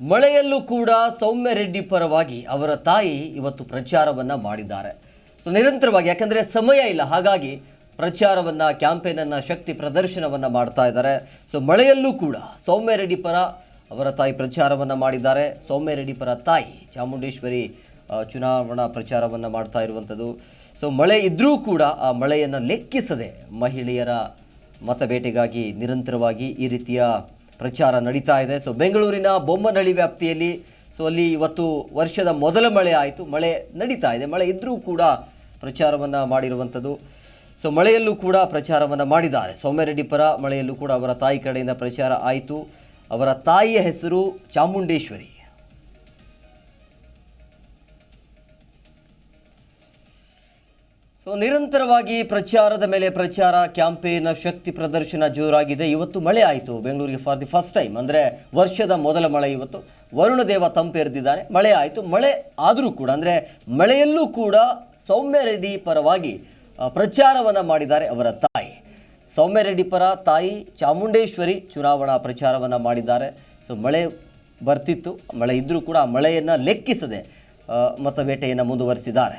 ಮಳೆಯಲ್ಲೂ ಕೂಡ ಸೌಮ್ಯ ರೆಡ್ಡಿ ಪರವಾಗಿ ಅವರ ತಾಯಿ ಇವತ್ತು ಪ್ರಚಾರವನ್ನು ಮಾಡಿದ್ದಾರೆ. ಸೊ ನಿರಂತರವಾಗಿ, ಯಾಕಂದ್ರೆ ಸಮಯ ಇಲ್ಲ, ಹಾಗಾಗಿ ಪ್ರಚಾರವನ್ನು ಕ್ಯಾಂಪೇನನ್ನು ಶಕ್ತಿ ಪ್ರದರ್ಶನವನ್ನ ಮಾಡ್ತಾ ಇದ್ದಾರೆ. ಸೊ ಮಳೆಯಲ್ಲೂ ಕೂಡ ಸೌಮ್ಯ ರೆಡ್ಡಿ ಪರ ಅವರ ತಾಯಿ ಪ್ರಚಾರವನ್ನು ಮಾಡಿದ್ದಾರೆ. ಸೌಮ್ಯ ರೆಡ್ಡಿ ಪರ ತಾಯಿ ಚಾಮುಂಡೇಶ್ವರಿ ಚುನಾವಣಾ ಪ್ರಚಾರವನ್ನ ಮಾಡ್ತಾ ಇರುವಂಥದ್ದು. ಸೊ ಮಳೆ ಇದ್ದರೂ ಕೂಡ ಆ ಮಳೆಯನ್ನು ಲೆಕ್ಕಿಸದೆ ಮಹಿಳೆಯರ ಮತಬೇಟೆಗಾಗಿ ನಿರಂತರವಾಗಿ ಈ ರೀತಿಯ ಪ್ರಚಾರ ನಡೀತಾ ಇದೆ. ಸೊ ಬೆಂಗಳೂರಿನ ಬೊಮ್ಮನಹಳ್ಳಿ ವ್ಯಾಪ್ತಿಯಲ್ಲಿ ಸೊ ಅಲ್ಲಿ ಇವತ್ತು ವರ್ಷದ ಮೊದಲ ಮಳೆ ಆಯಿತು. ಮಳೆ ನಡೀತಾ ಇದೆ. ಮಳೆ ಇದ್ದರೂ ಕೂಡ ಪ್ರಚಾರವನ್ನು ಮಾಡಿರುವಂಥದ್ದು. ಸೊ ಮಳೆಯಲ್ಲೂ ಕೂಡ ಪ್ರಚಾರವನ್ನು ಮಾಡಿದ್ದಾರೆ. ಸೌಮ್ಯರೆಡ್ಡಿ ಪರ ಮಳೆಯಲ್ಲೂ ಕೂಡ ಅವರ ತಾಯಿ ಕಡೆಯಿಂದ ಪ್ರಚಾರ ಆಯಿತು. ಅವರ ತಾಯಿಯ ಹೆಸರು ಚಾಮುಂಡೇಶ್ವರಿ. ಸೊ ನಿರಂತರವಾಗಿ ಪ್ರಚಾರದ ಮೇಲೆ ಪ್ರಚಾರ, ಕ್ಯಾಂಪೇನ್ ಶಕ್ತಿ ಪ್ರದರ್ಶನ ಜೋರಾಗಿದೆ. ಇವತ್ತು ಮಳೆ ಆಯಿತು. ಬೆಂಗಳೂರಿಗೆ ಫಾರ್ ದಿ ಫಸ್ಟ್ ಟೈಮ್ ಅಂದರೆ ವರ್ಷದ ಮೊದಲ ಮಳೆ ಇವತ್ತು. ವರುಣದೇವ ತಂಪೆರೆದಿದ್ದಾನೆ ಮಳೆ ಆಯಿತು. ಮಳೆ ಆದರೂ ಕೂಡ, ಅಂದರೆ ಮಳೆಯಲ್ಲೂ ಕೂಡ ಸೌಮ್ಯ ರೆಡ್ಡಿ ಪರವಾಗಿ ಪ್ರಚಾರವನ್ನು ಮಾಡಿದ್ದಾರೆ ಅವರ ತಾಯಿ. ಸೌಮ್ಯ ರೆಡ್ಡಿ ಪರ ತಾಯಿ ಚಾಮುಂಡೇಶ್ವರಿ ಚುನಾವಣಾ ಪ್ರಚಾರವನ್ನು ಮಾಡಿದ್ದಾರೆ. ಸೊ ಮಳೆ ಬರ್ತಿತ್ತು. ಮಳೆ ಇದ್ದರೂ ಕೂಡ ಮಳೆಯನ್ನು ಲೆಕ್ಕಿಸದೆ ಮತಬೇಟೆಯನ್ನು ಮುಂದುವರಿಸಿದ್ದಾರೆ.